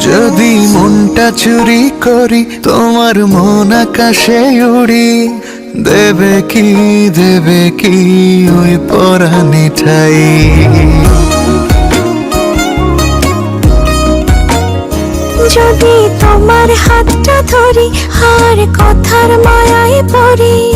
যদি মনটা চুরি করি, তোমার মন আকাশে উড়ি। দেবে কি দেবে কি, ওই পরানি ঠাই। যদি তোমার হাতটা ধরি আর কথার মায়ায় পড়ি।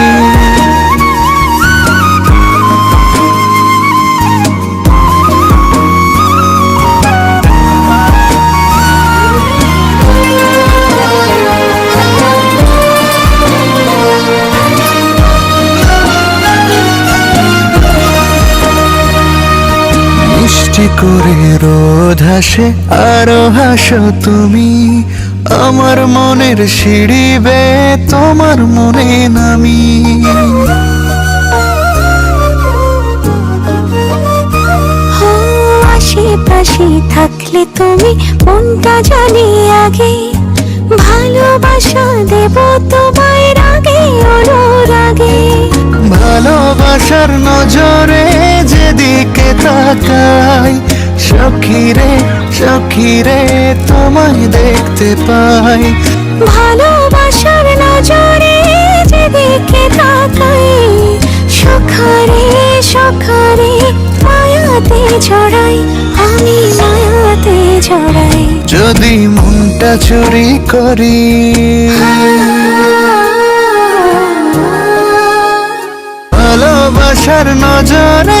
মিষ্টি করে রোদ হাসে, আরও হাসো তুমি। আমার মনের সিঁড়ি বে তোমার মনে নামি। আশেপাশে থাকলে তুমি মনটা জানি আগে। ভালোবাসা দেব তোমায় রাগে তাকাই সখিরে সখিরে তোমায় দেখতে পাই। ভালোবাসার নজরে যেদিকে তাকাই সখারে সখারে মায়াতে জড়াই আমি মায়াতে জড়াই। যদি মনটা চুরি করি। ভালোবাসার নজরে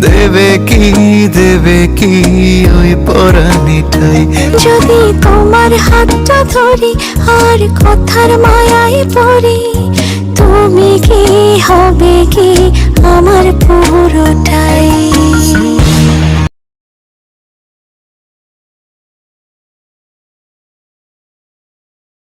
দেবে কি দেবে কি ওই পরাণীটাই যদি তোমার হাতটা ধরি আর কথার মায়ায় পড়ি, তুমি কি হবে